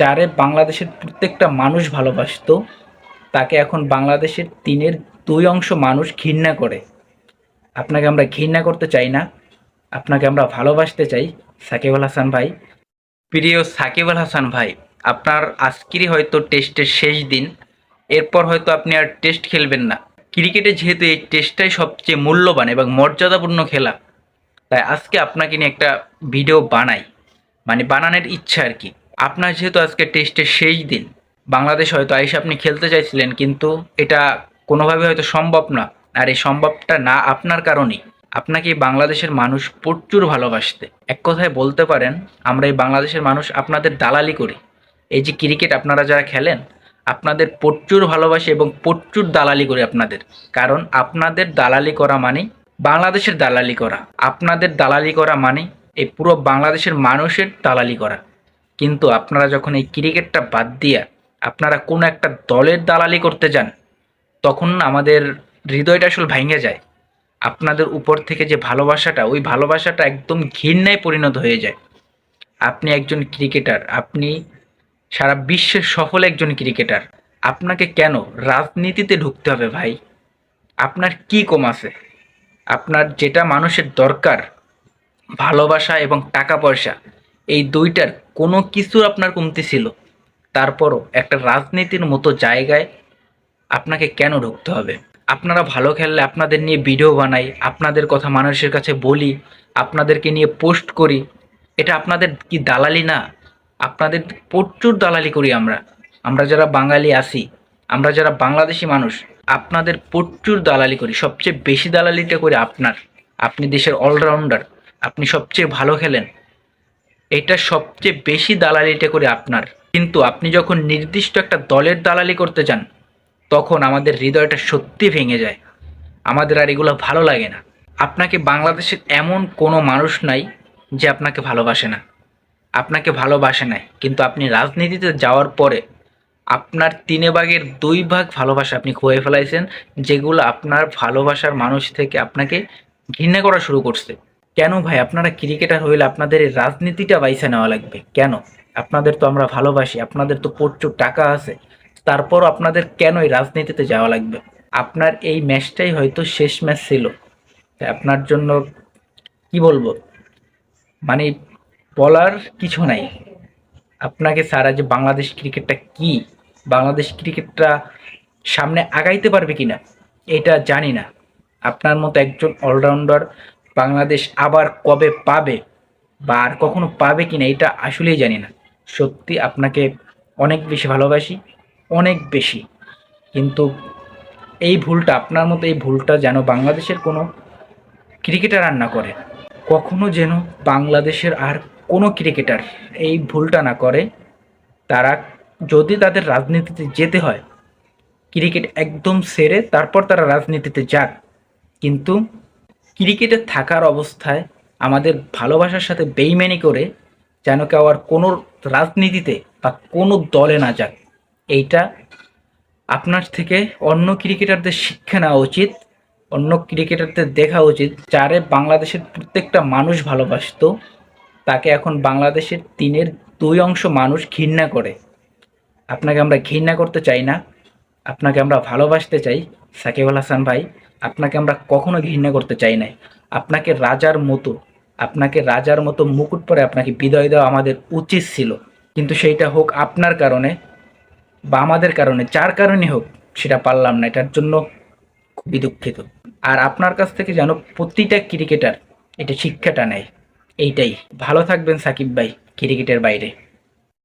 যারে বাংলাদেশের প্রত্যেকটা মানুষ ভালোবাসতো, তাকে এখন বাংলাদেশের তিনের দুই অংশ মানুষ ঘৃণা করে। আপনাকে আমরা ঘৃণা করতে চাই না, আপনাকে আমরা ভালোবাসতে চাই সাকিব আল হাসান ভাই। প্রিয় সাকিব আল হাসান ভাই, আপনার আজকেরই হয়তো টেস্টের শেষ দিন, এরপর হয়তো আপনি আর টেস্ট খেলবেন না। ক্রিকেটে যেহেতু এই টেস্টটাই সবচেয়ে মূল্যবান এবং মর্যাদাপূর্ণ খেলা, তাই আজকে আপনাকে নিয়ে একটা ভিডিও বানাই মানে বানানোর ইচ্ছা আর কি। আপনার যেহেতু আজকে টেস্টের শেষ দিন, বাংলাদেশ হয়তো আইসে আপনি খেলতে চাইছিলেন, কিন্তু এটা কোনোভাবে হয়তো সম্ভব না। আর এই সম্ভবটা না আপনার কারণেই। আপনাকে বাংলাদেশের মানুষ প্রচুর ভালোবাসতে। এক কথায় বলতে পারেন, আমরা এই বাংলাদেশের মানুষ আপনাদের দালালি করি। এই যে ক্রিকেট আপনারা যারা খেলেন, আপনাদের প্রচুর ভালোবাসি এবং প্রচুর দালালি করি আপনাদের। কারণ আপনাদের দালালি করা মানে বাংলাদেশের দালালি করা। আপনাদের দালালি করা মানে এই পুরো বাংলাদেশের মানুষের দালালি করা। কিন্তু আপনারা যখন এই ক্রিকেটটা বাদ দিয়া আপনারা কোনো একটা দলের দালালি করতে যান, তখন আমাদের হৃদয়টা আসলে ভেঙে যায়। আপনাদের উপর থেকে যে ভালোবাসাটা, ওই ভালোবাসাটা একদম ঘৃণায় পরিণত হয়ে যায়। আপনি একজন ক্রিকেটার, আপনি সারা বিশ্বের সফল একজন ক্রিকেটার, আপনাকে কেন রাজনীতিতে ঢুকতে হবে ভাই? আপনার কি কম আছে? আপনার যেটা মানুষের দরকার, ভালোবাসা এবং টাকা পয়সা এই দুইটার কোনো কিছু আপনার কমতি ছিল। তারপরও একটা রাজনীতির মতো জায়গায় আপনাকে কেন ঢুকতে হবে? আপনারা ভালো খেললে আপনাদের নিয়ে ভিডিও বানাই, আপনাদের কথা মানুষের কাছে বলি, আপনাদেরকে নিয়ে পোস্ট করি। এটা আপনাদের কি দালালি না? আপনাদের প্রচুর দালালি করি আমরা। আমরা যারা বাঙালি আছি, আমরা যারা বাংলাদেশি মানুষ, আপনাদের প্রচুর দালালি করি। সবচেয়ে বেশি দালালিটা করি আপনার। আপনি দেশের অলরাউন্ডার আপনি সবচেয়ে ভালো খেলেন এটা সবচেয়ে বেশি দালালিটা করে আপনার। কিন্তু আপনি যখন নির্দিষ্ট একটা দলের দালালি করতে যান তখন আমাদের হৃদয়টা সত্যি ভেঙে যায়। আমাদের আর এগুলো ভালো লাগে না। আপনাকে বাংলাদেশের এমন কোনো মানুষ নাই যে আপনাকে ভালোবাসে না। আপনাকে ভালোবাসে নাই। কিন্তু আপনি রাজনীতিতে যাওয়ার পরে আপনার তিনে ভাগের দুই ভাগ ভালোবাসা আপনি খুঁয়ে ফেলাইছেন, যেগুলো আপনার ভালোবাসার মানুষ থেকে আপনাকে ঘৃণা করা শুরু করছে। কেন ভাই? আপনারা ক্রিকেটার হইলে আপনাদের এই রাজনীতিটা বাইসা নেওয়া লাগবে। কেন? আপনাদের তো আমরা ভালোবাসি, আপনাদের তো প্রচুর টাকা আছে। তারপরও আপনাদের কেন এই রাজনীতিতে যাওয়া লাগবে? আপনার এই ম্যাচটাই হয়তো শেষ ম্যাচ ছিল। আপনার জন্য কি বলব? মানে বলার কিছু নাই। আপনাকে সারা যে বাংলাদেশ ক্রিকেটটা কি? বাংলাদেশ ক্রিকেটটা সামনে আগাইতে পারবে কিনা? এটা জানি না। আপনার মতো একজন অলরাউন্ডার বাংলাদেশ আবার কবে পাবে বা আর কখনো পাবে কিনা এটা আসলেই জানি না। সত্যি আপনাকে অনেক বেশি ভালোবাসি, অনেক বেশি। কিন্তু এই ভুলটা, আপনার মতো এই ভুলটা যেন বাংলাদেশের কোনো ক্রিকেটার আর না করে, কখনো যেন বাংলাদেশের আর কোনো ক্রিকেটার এই ভুলটা না করে, তারা যদি তাদের রাজনীতিতে যেতে হয়, ক্রিকেট একদম সেরে তারপর তারা রাজনীতিতে যাক। কিন্তু ক্রিকেটে থাকার অবস্থায় আমাদের ভালোবাসার সাথে বেইমানি করে যেন কেউ আর কোনো রাজনীতিতে বা কোনো দলে না যাক। এইটা আপনার থেকে অন্য ক্রিকেটারদের শিক্ষা নেওয়া উচিত, অন্য ক্রিকেটারদের দেখা উচিত যারে বাংলাদেশের প্রত্যেকটা মানুষ ভালোবাসতো, তাকে এখন বাংলাদেশের তিনের দুই অংশ মানুষ ঘৃণা করে। আপনাকে আমরা ঘৃণা করতে চাই না। আপনাকে আমরা ভালোবাসতে চাই সাকিব আল হাসান ভাই, আপনাকে আমরা কখনো ঘৃণা করতে চাই না আপনাকে রাজার মতো, আপনাকে রাজার মতো মুকুট পরে আপনাকে বিদায় দেওয়া আমাদের উচিত ছিল। কিন্তু সেইটা হোক আপনার কারণে বা আমাদের কারণে, যার কারণে হোক সেটা পারলাম না, এটার জন্য খুবই দুঃখিত। আর আপনার কাছ থেকে যেন প্রতিটা ক্রিকেটার এটা শিক্ষাটা নেয়, এইটাই। ভালো থাকবেন সাকিব ভাই, ক্রিকেটের বাইরে।